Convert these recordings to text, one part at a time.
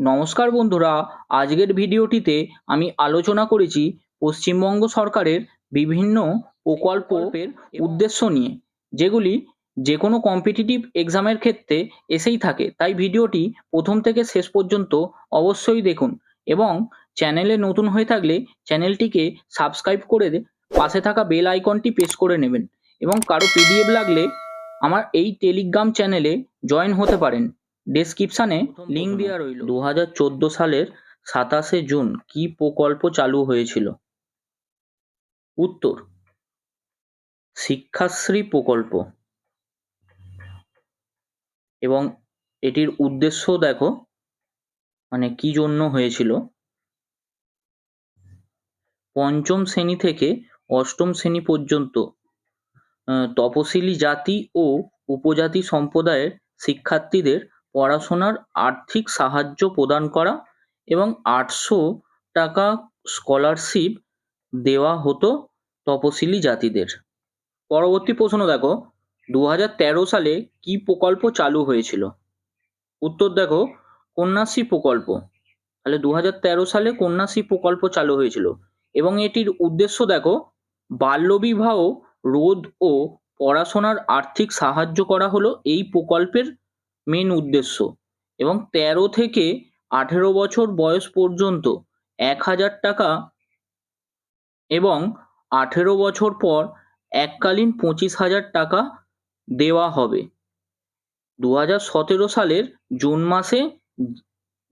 নমস্কার বন্ধুরা আজকের ভিডিওটিতে আমি আলোচনা করেছি পশ্চিমবঙ্গ সরকারের বিভিন্ন প্রকল্পের উদ্দেশ্য নিয়ে যেগুলি যে কোনো কম্পিটিটিভ এক্সামের ক্ষেত্রে এসেই থাকে। তাই ভিডিওটি প্রথম থেকে শেষ পর্যন্ত অবশ্যই দেখুন এবং চ্যানেলে নতুন হয়ে থাকলে চ্যানেলটিকে সাবস্ক্রাইব করে পাশে থাকা বেল আইকনটি প্রেস করে নেবেন এবং কারও পিডিএফ লাগলে আমার এই টেলিগ্রাম চ্যানেলে জয়েন হতে পারেন। ডেসক্রিপশানে লিঙ্ক দেওয়া রইল। দু হাজার চোদ্দ সালের সাতাশে জুন কি প্রকল্প চালু হয়েছিল? উত্তর শিক্ষাশ্রী প্রকল্প। এবং এটির উদ্দেশ্য দেখো মানে কি জন্য হয়েছিল? পঞ্চম শ্রেণি থেকে অষ্টম শ্রেণি পর্যন্ত তপশিলি জাতি ও উপজাতি সম্প্রদায়ের শিক্ষার্থীদের পড়াশোনার আর্থিক সাহায্য প্রদান করা এবং আটশো টাকা স্কলারশিপ দেওয়া হতো তপশিলি জাতিদের। পরবর্তী প্রশ্ন দেখো দু হাজার তেরো সালে কি প্রকল্প চালু হয়েছিল? উত্তর দেখো, কন্যাশ্রী প্রকল্প। তাহলে দু হাজার তেরো সালে কন্যাশ্রী প্রকল্প চালু হয়েছিল এবং এটির উদ্দেশ্য দেখো, বাল্যবিবাহ, রোধ ও পড়াশোনার আর্থিক সাহায্য করা হলো এই প্রকল্পের মেন উদ্দেশ্য। এবং তেরো থেকে আঠেরো বছর বয়স পর্যন্ত এক হাজার টাকা এবং আঠেরো বছর পর এককালীন পঁচিশ হাজার টাকা দেওয়া হবে। দু হাজার সতেরো সালের জুন মাসে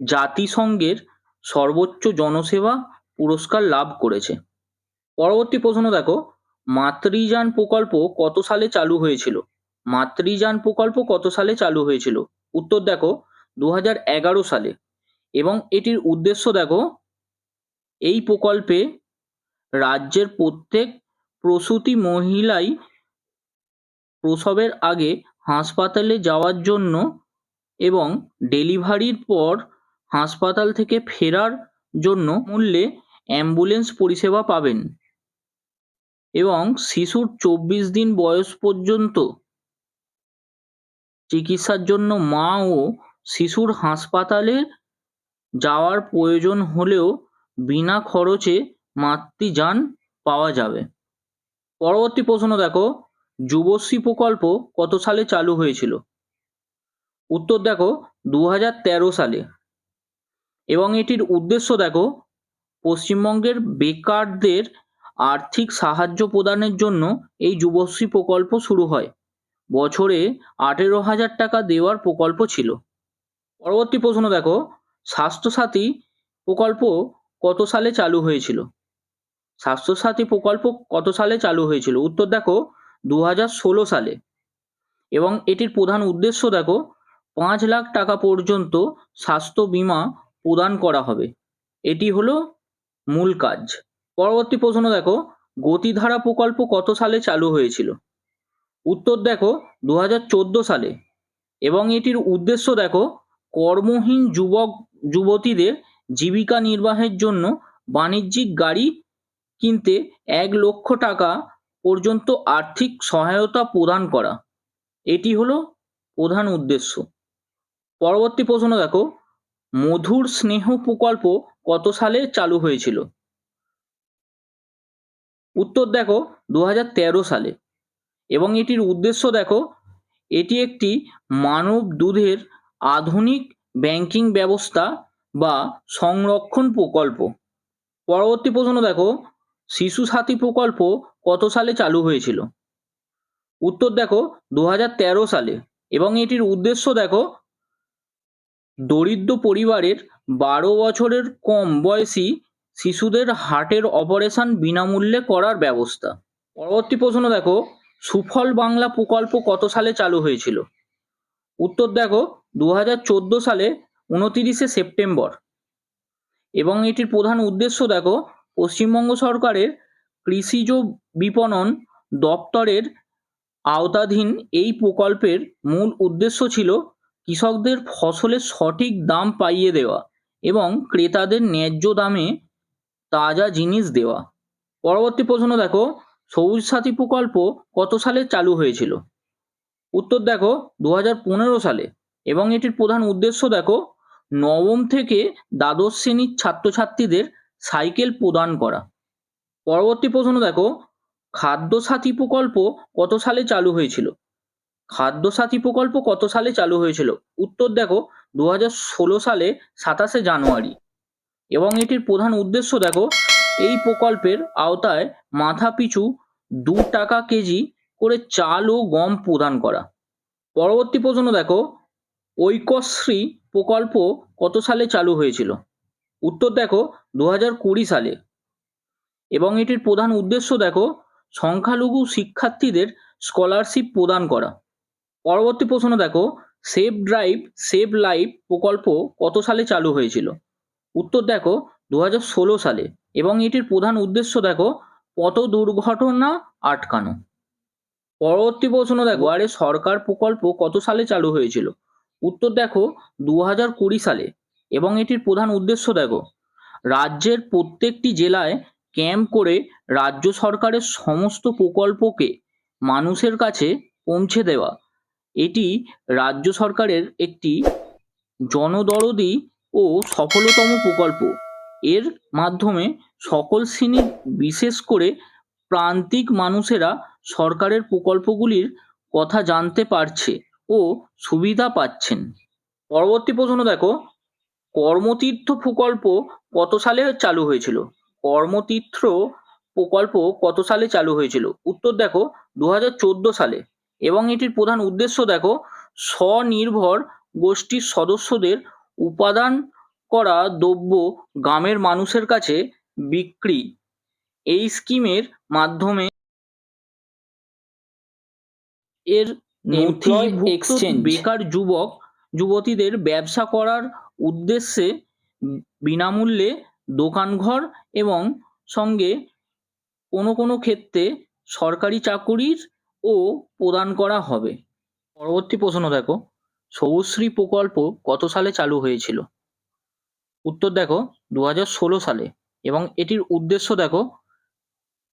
জাতিসংঘের সর্বোচ্চ জনসেবা পুরস্কার লাভ করেছে। পরবর্তী প্রশ্ন দেখো, মাতৃযান প্রকল্প কত সালে চালু হয়েছিল? মাতৃযান প্রকল্প কত সালে চালু হয়েছিল? উত্তর দেখো দু হাজার এগারো সালে। এবং এটির উদ্দেশ্য দেখো, এই প্রকল্পে রাজ্যের প্রত্যেক প্রসূতি মহিলাই প্রসবের আগে হাসপাতালে যাওয়ার জন্য এবং ডেলিভারির পর হাসপাতাল থেকে ফেরার জন্য মূল্যে অ্যাম্বুলেন্স পরিষেবা পাবেন। এবং শিশুর চব্বিশ দিন বয়স পর্যন্ত চিকিৎসার জন্য মা ও শিশুর হাসপাতালে যাওয়ার প্রয়োজন হলেও বিনা খরচে মাতৃযান পাওয়া যাবে। পরবর্তী প্রশ্ন দেখো, যুবশ্রী প্রকল্প কত সালে চালু হয়েছিল? উত্তর দেখো দু হাজার তেরো সালে। এবং এটির উদ্দেশ্য দেখো, পশ্চিমবঙ্গের বেকারদের আর্থিক সাহায্য প্রদানের জন্য এই যুবশ্রী প্রকল্প শুরু হয়। বছরে আঠেরো হাজার টাকা দেওয়ার প্রকল্প ছিল। পরবর্তী প্রশ্ন দেখো, স্বাস্থ্যসাথী প্রকল্প কত সালে চালু হয়েছিল? স্বাস্থ্যসাথী প্রকল্প কত সালে চালু হয়েছিল? উত্তর দেখো দু হাজার ষোলো সালে। এবং এটির প্রধান উদ্দেশ্য দেখো, পাঁচ লাখ টাকা পর্যন্ত স্বাস্থ্য বীমা প্রদান করা হবে। এটি হলো মূল কাজ। পরবর্তী প্রশ্ন দেখো, গতিধারা প্রকল্প কত সালে চালু হয়েছিল? উত্তর দেখো দু হাজার চোদ্দ সালে এবং এটির উদ্দেশ্য দেখো কর্মহীন যুবক, যুবতীদের জীবিকা নির্বাহের জন্য বাণিজ্যিক গাড়ি কিনতে এক লক্ষ টাকা পর্যন্ত আর্থিক সহায়তা প্রদান করা। এটি হলো প্রধান উদ্দেশ্য। পরবর্তী প্রশ্ন দেখো মধুর স্নেহ প্রকল্প কত সালে চালু হয়েছিল? উত্তর দেখো দু হাজার তেরো সালে। এবং এটির উদ্দেশ্য দেখো, এটি একটি মানব দুধের আধুনিক ব্যাংকিং ব্যবস্থা বা সংরক্ষণ প্রকল্প। পরবর্তী প্রশ্ন দেখো, শিশু সাথী প্রকল্প কত সালে চালু হয়েছিল? উত্তর দেখো দু হাজার তেরো সালে। এবং এটির উদ্দেশ্য দেখো, দরিদ্র পরিবারের বারো বছরের কম বয়সী শিশুদের হার্টের অপারেশন বিনামূল্যে করার ব্যবস্থা। পরবর্তী প্রশ্ন দেখো সুফল বাংলা প্রকল্প কত সালে চালু হয়েছিল? উত্তর দেখো দু হাজার চোদ্দ সালে উনতিরিশে সেপ্টেম্বর। এবং এটির প্রধান উদ্দেশ্য দেখো, পশ্চিমবঙ্গ সরকারের কৃষিজ বিপণন দপ্তরের আওতাধীন এই প্রকল্পের মূল উদ্দেশ্য ছিল কৃষকদের ফসলের সঠিক দাম পাইয়ে দেওয়া এবং ক্রেতাদের ন্যায্য দামে তাজা জিনিস দেওয়া। পরবর্তী প্রশ্ন দেখো সবুজ সাথী প্রকল্প কত সালে চালু হয়েছিল? উত্তর দেখো দু হাজার পনেরো সালে। এবং এটির প্রধান উদ্দেশ্য দেখো, নবম থেকে দ্বাদশ শ্রেণির ছাত্রছাত্রীদের সাইকেল প্রদান করা। পরবর্তী প্রশ্ন দেখো খাদ্যসাথী প্রকল্প কত সালে চালু হয়েছিল? খাদ্যসাথী প্রকল্প কত সালে চালু হয়েছিল? উত্তর দেখো দু সালে সাতাশে জানুয়ারি। এবং এটির প্রধান উদ্দেশ্য দেখো এই প্রকল্পের আওতায় মাথাপিছু দু টাকা কেজি করে চাল ও গম প্রদান করা। পরবর্তী প্রশ্ন দেখো, ঐক্যশ্রী প্রকল্প কত সালে চালু হয়েছিল? উত্তর দেখো দু হাজার কুড়ি সালে। এবং এটির প্রধান উদ্দেশ্য দেখো, সংখ্যালঘু শিক্ষার্থীদের স্কলারশিপ প্রদান করা। পরবর্তী প্রশ্ন দেখো, সেভ ড্রাইভ, সেভ লাইফ প্রকল্প কত সালে চালু হয়েছিল? উত্তর দেখো দু হাজার ষোলো সালে। এবং এটির প্রধান উদ্দেশ্য দেখো, পথ দুর্ঘটনা আটকানো। পরবর্তী প্রশ্ন দেখো, আরে সরকার প্রকল্প কত সালে চালু হয়েছিল? উত্তর দেখো দু হাজার কুড়ি সালে। এবং এটির প্রধান উদ্দেশ্য দেখো, রাজ্যের প্রত্যেকটি জেলায় ক্যাম্প করে রাজ্য সরকারের সমস্ত প্রকল্পকে মানুষের কাছে পৌঁছে দেওয়া। এটি রাজ্য সরকারের একটি জনদরদি ও সফলতম প্রকল্প। এর মাধ্যমে সকল শ্রেণির বিশেষ করে প্রান্তিক মানুষেরা সরকারের প্রকল্পগুলির কথা জানতে পারছে ও সুবিধা পাচ্ছেন। পরবর্তী প্রশ্ন দেখো, কর্মতীর্থ প্রকল্প কত সালে চালু হয়েছিল? কর্মতীর্থ প্রকল্প কত সালে চালু হয়েছিল? উত্তর দেখো দু হাজার চোদ্দ সালে। এবং এটির প্রধান উদ্দেশ্য দেখো, স্বনির্ভর গোষ্ঠীর সদস্যদের উপাদান করা দ্রব্য গ্রামের মানুষের কাছে বিক্রি। এই স্কিমের মাধ্যমে এর নথিভুক্ত বেকার যুবক যুবতীদের ব্যবসা করার উদ্দেশ্যে বিনামূল্যে দোকানঘর এবং সঙ্গে কোনো কোনো ক্ষেত্রে সরকারি চাকুরির ও প্রদান করা হবে। পরবর্তী প্রশ্ন দেখো সবুজশ্রী প্রকল্প কত সালে চালু হয়েছিল? উত্তর দেখো দু হাজার ষোলো সালে এবং এটির উদ্দেশ্য দেখো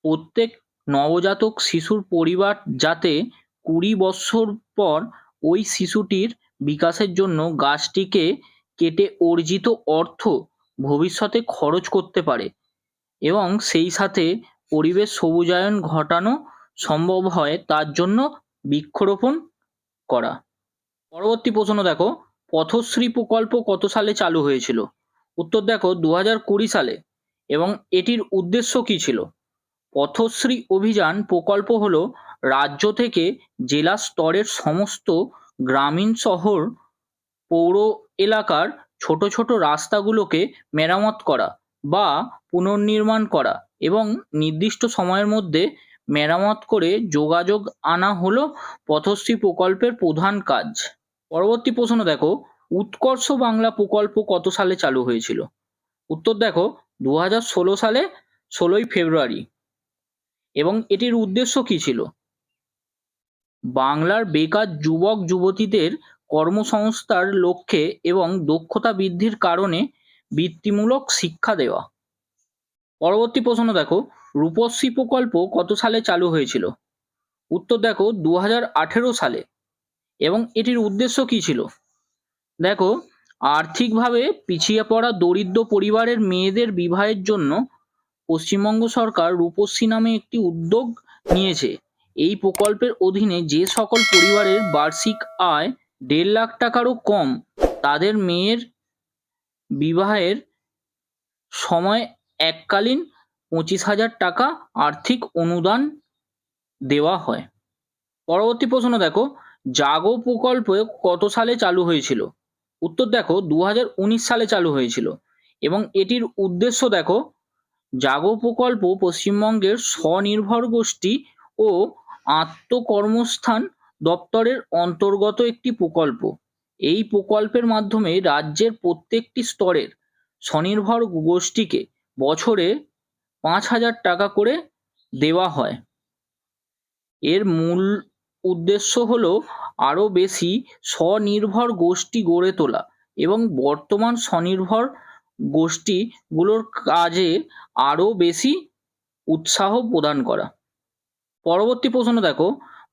প্রত্যেক নবজাতক শিশুর পরিবার যাতে কুড়ি বৎসর পর ওই শিশুটির বিকাশের জন্য গাছটিকে কেটে অর্জিত অর্থ ভবিষ্যতে খরচ করতে পারে এবং সেই সাথে পরিবেশ সবুজায়ন ঘটানো সম্ভব হয় তার জন্য বৃক্ষরোপণ করা। পরবর্তী প্রশ্ন দেখো পথশ্রী প্রকল্প কত সালে চালু হয়েছিল? উত্তর দেখো দু হাজার কুড়ি সালে। এবং এটির উদ্দেশ্য কী ছিল? পথশ্রী অভিযান প্রকল্প হলো রাজ্য থেকে জেলা স্তরের সমস্ত গ্রামীণ শহর, পৌর এলাকার ছোট ছোট রাস্তাগুলোকে মেরামত করা বা পুনর্নির্মাণ করা এবং নির্দিষ্ট সময়ের মধ্যে মেরামত করে যোগাযোগ আনা হলো পথশ্রী প্রকল্পের প্রধান কাজ। পরবর্তী প্রশ্ন দেখো উৎকর্ষ বাংলা প্রকল্প কত সালে চালু হয়েছিল? উত্তর দেখো দু হাজার ষোলো সালে ষোলোই ফেব্রুয়ারি। এবং এটির উদ্দেশ্য কী ছিল? বাংলার বেকার যুবক, যুবতীদের কর্মসংস্থার লক্ষ্যে এবং দক্ষতা বৃদ্ধির কারণে বৃত্তিমূলক শিক্ষা দেওয়া। পরবর্তী প্রশ্ন দেখো, রূপশ্রী প্রকল্প কত সালে চালু হয়েছিল? উত্তর দেখো দু হাজার আঠেরো সালে। এবং এটির উদ্দেশ্য কী ছিল? দেখো, আর্থিকভাবে পিছিয়ে পড়া দরিদ্র পরিবারের মেয়েদের বিবাহের জন্য পশ্চিমবঙ্গ সরকার রূপশ্রী নামে একটি উদ্যোগ নিয়েছে। এই প্রকল্পের অধীনে যে সকল পরিবারের বার্ষিক আয় দেড় লাখ টাকারও কম, তাদের মেয়ের বিবাহের সময় এককালীন পঁচিশ হাজার টাকা আর্থিক অনুদান দেওয়া হয়। পরবর্তী প্রশ্ন দেখো, জাগো প্রকল্প কত সালে চালু হয়েছিল? উত্তর দেখো দু হাজার উনিশ সালে চালু হয়েছিল এবং এটির উদ্দেশ্য দেখো, জাগো প্রকল্প পশ্চিমবঙ্গের স্বনির্ভর গোষ্ঠী ও আত্মকর্মস্থান দপ্তরের অন্তর্গত একটি প্রকল্প। এই প্রকল্পের মাধ্যমে রাজ্যের প্রত্যেকটি স্তরের স্বনির্ভর গোষ্ঠীকে বছরে পাঁচ হাজার টাকা করে দেওয়া হয়। এর মূল উদ্দেশ্য হল আরও বেশি স্বনির্ভর গোষ্ঠী গড়ে তোলা এবং বর্তমান স্বনির্ভর গোষ্ঠীগুলোর কাজে আরও বেশি উৎসাহ প্রদান করা। পরবর্তী প্রশ্ন দেখো,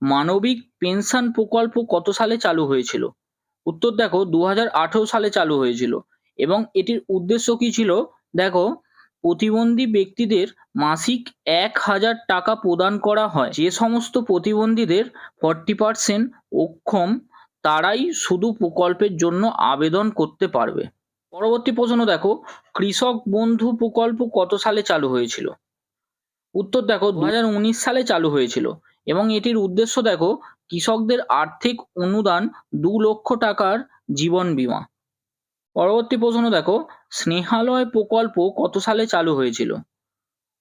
মানবিক পেনশন প্রকল্প কত সালে চালু হয়েছিল? উত্তর দেখো দু হাজার আঠেরো সালে চালু হয়েছিল এবং এটির উদ্দেশ্য কি ছিল? দেখো প্রতিবন্ধী ব্যক্তিদের মাসিক এক হাজার টাকা প্রদান করা হয়। যে সমস্ত প্রতিবন্ধীদের ফর্টি পার্সেন্ট অক্ষম, তারাই শুধু প্রকল্পের জন্য আবেদন করতে পারবে। পরবর্তী প্রশ্ন দেখো, কৃষক বন্ধু প্রকল্প কত সালে চালু হয়েছিল? উত্তর দেখো দু সালে চালু হয়েছিল এবং এটির উদ্দেশ্য দেখো, কৃষকদের আর্থিক অনুদান দু লক্ষ টাকার জীবন বীমা। পরবর্তী প্রশ্ন দেখো, স্নেহালয় প্রকল্প কত সালে চালু হয়েছিল?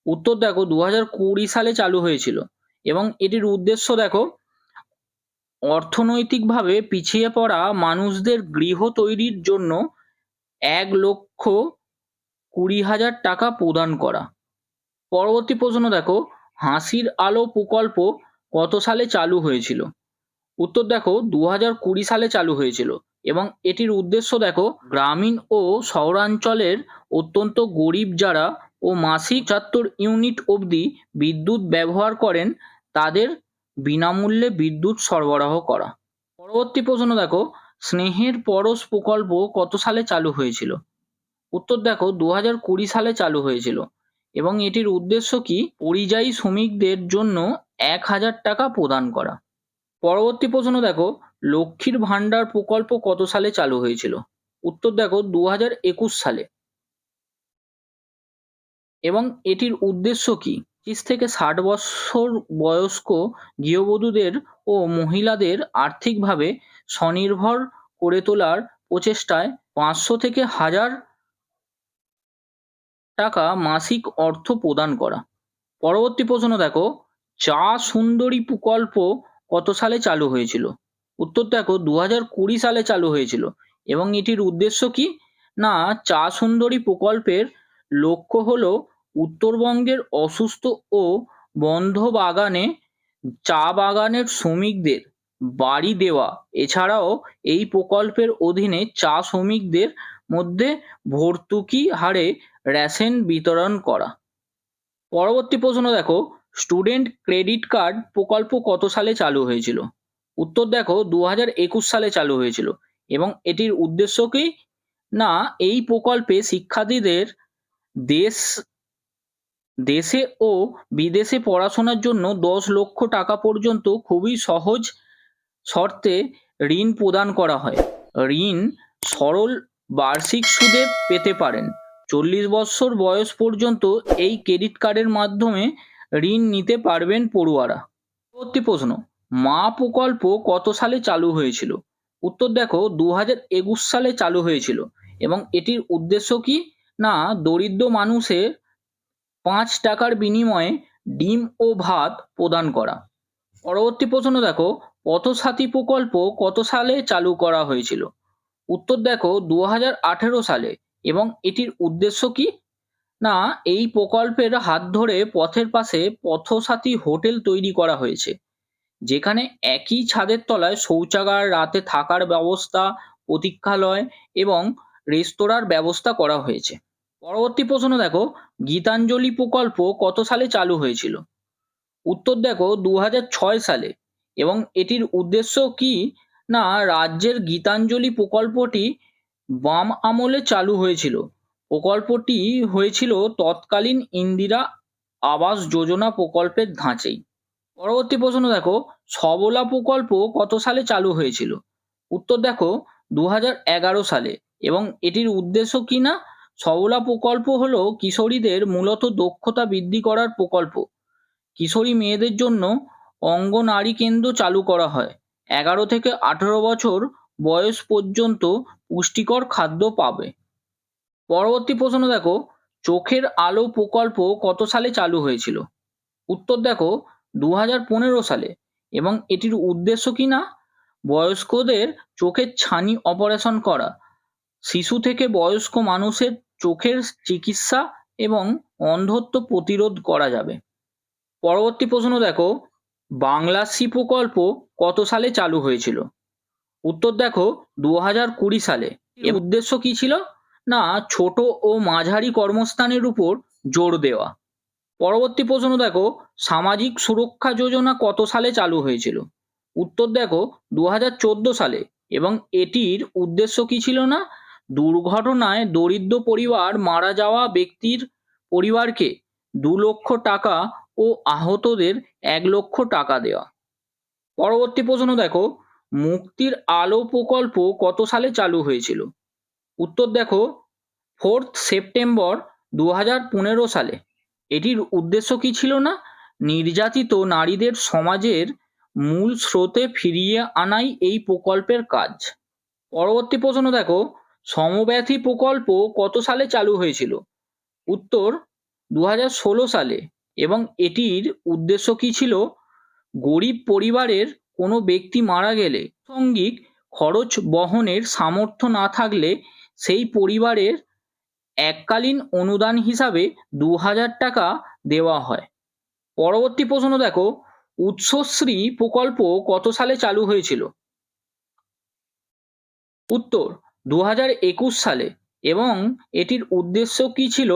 উত্তর দেখো দু কুড়ি সালে চালু হয়েছিল এবং এটির উদ্দেশ্য দেখো, অর্থনৈতিকভাবে পিছিয়ে পড়া মানুষদের গৃহ তৈরির জন্য এক লক্ষ কুড়ি হাজার টাকা প্রদান করা। পরবর্তী প্রশ্ন দেখো, হাসির আলো প্রকল্প কত সালে চালু হয়েছিল? উত্তর দেখো দু কুড়ি সালে চালু হয়েছিল। এবং এটির উদ্দেশ্য দেখো, গ্রামীণ ও শহরাঞ্চলের অত্যন্ত গরিব যারা ও মাসিক পঁচাত্তর ইউনিট অবধি বিদ্যুৎ ব্যবহার করেন, তাদের বিনামূল্যে বিদ্যুৎ সরবরাহ করা। পরবর্তী প্রশ্ন দেখো, স্নেহের পরশ প্রকল্প কত সালে চালু হয়েছিল? উত্তর দেখো দু হাজার কুড়ি সালে চালু হয়েছিল এবং এটির উদ্দেশ্য কি? পরিযায়ী শ্রমিকদের জন্য এক হাজার টাকা প্রদান করা। পরবর্তী প্রশ্ন দেখো লক্ষ্মীর ভাণ্ডার প্রকল্প কত সালে চালু হয়েছিল? উত্তর দেখো দু হাজার একুশ সালে। এবং এটির উদ্দেশ্য কি? পঁচিশ থেকে ষাট বছর বয়স্ক গৃহবধূদের ও মহিলাদের আর্থিকভাবে স্বনির্ভর করে তোলার প্রচেষ্টায় পাঁচশো থেকে হাজার টাকা মাসিক অর্থ প্রদান করা। পরবর্তী প্রশ্ন দেখো, চা সুন্দরী প্রকল্প কত সালে চালু হয়েছিল? উত্তর দেখো দু হাজার কুড়ি সালে চালু হয়েছিল। এবং এটির উদ্দেশ্য কি? না, চা সুন্দরী প্রকল্পের লক্ষ্য হলো উত্তরবঙ্গের অসুস্থ ও বন্ধ বাগানে, চা বাগানের শ্রমিকদের বাড়ি দেওয়া। এছাড়াও এই প্রকল্পের অধীনে চা শ্রমিকদের মধ্যে ভর্তুকি হারে রেশন বিতরণ করা। পরবর্তী প্রশ্ন দেখো, স্টুডেন্ট ক্রেডিট কার্ড প্রকল্প কত সালে চালু হয়েছিল? উত্তর দেখো দু হাজার একুশ সালে চালু হয়েছিল এবং এটির উদ্দেশ্য কি? না, এই প্রকল্পে শিক্ষার্থীদের দেশ, দেশে ও বিদেশে পড়াশোনার জন্য দশ লক্ষ টাকা পর্যন্ত খুবই সহজ শর্তে ঋণ প্রদান করা হয়। ঋণ সরল বার্ষিক সুদে পেতে পারেন। চল্লিশ বছর বয়স পর্যন্ত এই ক্রেডিট কার্ডের মাধ্যমে ঋণ নিতে পারবেন পড়ুয়ারা। পরবর্তী প্রশ্ন। মা প্রকল্প কত সালে চালু হয়েছিল? উত্তর দেখো দু হাজার একুশ সালে চালু হয়েছিল। এবং এটির উদ্দেশ্য কি? না, দরিদ্র মানুষের পাঁচ টাকার বিনিময়ে ডিম ও ভাত প্রদান করা। পরবর্তী প্রশ্ন দেখো, পথসাথী প্রকল্প কত সালে চালু করা হয়েছিল? উত্তর দেখো দু হাজার আঠেরো সালে। এবং এটির উদ্দেশ্য কি? না, এই প্রকল্পের হাত ধরে পথের পাশে পথসাথী হোটেল তৈরি করা হয়েছে। যেখানে একই ছাদের তলায় শৌচাগার, রাতে থাকার ব্যবস্থা, প্রতীক্ষালয় এবং রেস্তোরাঁর ব্যবস্থা করা হয়েছে। পরবর্তী প্রশ্ন দেখো, গীতাঞ্জলি প্রকল্প কত সালে চালু হয়েছিল? উত্তর দেখো দু হাজার ছয় সালে। এবং এটির উদ্দেশ্য কি? না, রাজ্যের গীতাঞ্জলি প্রকল্পটি বাম আমলে চালু হয়েছিল। প্রকল্পটি হয়েছিল তৎকালীন ইন্দিরা আবাস যোজনা প্রকল্পের ধাঁচেই। পরবর্তী প্রশ্ন দেখো, সবলা প্রকল্প কত সালে চালু হয়েছিল? উত্তর দেখো দু সালে এবং এটির উদ্দেশ্য কি না? সবলা প্রকল্প হলো কিশোরীদের মূলত দক্ষতা বৃদ্ধি করার প্রকল্প। কিশোরী মেয়েদের জন্য অঙ্গনারী কেন্দ্র চালু করা হয়। এগারো থেকে আঠেরো বছর বয়স পর্যন্ত পুষ্টিকর খাদ্য পাবে। পরবর্তী প্রশ্ন দেখো, চোখের আলো প্রকল্প কত সালে চালু হয়েছিল? উত্তর দেখো দু হাজার পনেরো সালে। এবং এটির উদ্দেশ্য কি না? বয়স্কদের চোখের ছানি অপারেশন করা। শিশু থেকে বয়স্ক মানুষের চোখের চিকিৎসা এবং অন্ধত্ব প্রতিরোধ করা যাবে। পরবর্তী প্রশ্ন দেখো বাংলাশ্রী প্রকল্প কত সালে চালু হয়েছিল? উত্তর দেখো দু কুড়ি সালে। এর উদ্দেশ্য কি ছিল? না, ছোট ও মাঝারি কর্মস্থানের উপর জোর দেওয়া। পরবর্তী প্রশ্ন দেখো, সামাজিক সুরক্ষা যোজনা কত সালে চালু হয়েছিল? উত্তর দেখো দু হাজার চোদ্দ সালে। এবং এটির উদ্দেশ্য কি ছিল না? দুর্ঘটনায় দরিদ্র পরিবার মারা যাওয়া ব্যক্তির পরিবারকে দু লক্ষ টাকা ও আহতদের এক লক্ষ টাকা দেওয়া। পরবর্তী প্রশ্ন দেখো, মুক্তির আলো প্রকল্প কত সালে চালু হয়েছিল? উত্তর দেখো, ফোর্থ সেপ্টেম্বর দু হাজার পনেরো সালে। এটির উদ্দেশ্য কি ছিল না? নির্যাতিত নারীদের সমাজের মূল স্রোতে ফিরিয়ে আনাই এই প্রকল্পের কাজ। পরবর্তী প্রশ্ন দেখো সমব্যাথী প্রকল্প কত সালে চালু হয়েছিল? উত্তর দু সালে। এবং এটির উদ্দেশ্য কি ছিল? গরিব পরিবারের কোনো ব্যক্তি মারা গেলে সঙ্গিক খরচ বহনের সামর্থ্য না থাকলে সেই পরিবারের এককালীন অনুদান হিসাবে দু হাজার টাকা দেওয়া হয়। পরবর্তী প্রশ্ন দেখো, উৎসশ্রী প্রকল্প কত সালে চালু হয়েছিল? উত্তর দু হাজার একুশ সালে এবং এটির উদ্দেশ্য কি ছিল?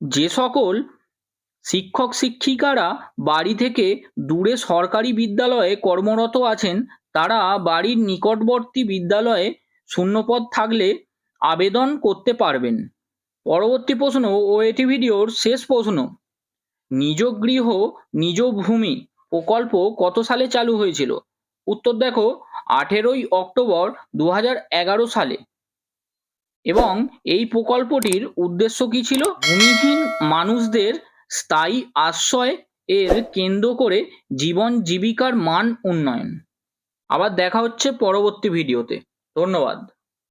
যে সকল শিক্ষক শিক্ষিকারা বাড়ি থেকে দূরে সরকারি বিদ্যালয়ে কর্মরত আছেন, তারা বাড়ির নিকটবর্তী বিদ্যালয়ে শূন্যপদ থাকলে আবেদন করতে পারবেন। পরবর্তী প্রশ্ন ও এটি ভিডিওর শেষ প্রশ্ন। নিজ গৃহ, নিজ ভূমি প্রকল্প কত সালে চালু হয়েছিল? উত্তর দেখো, আঠেরোই অক্টোবর দু সালে। এবং এই প্রকল্পটির উদ্দেশ্য কি ছিল? ভূমিহীন মানুষদের স্থায়ী আশ্রয় এর কেন্দ্র করে জীবন জীবিকার মান উন্নয়ন। আবার দেখা হচ্ছে পরবর্তী ভিডিওতে। ধন্যবাদ।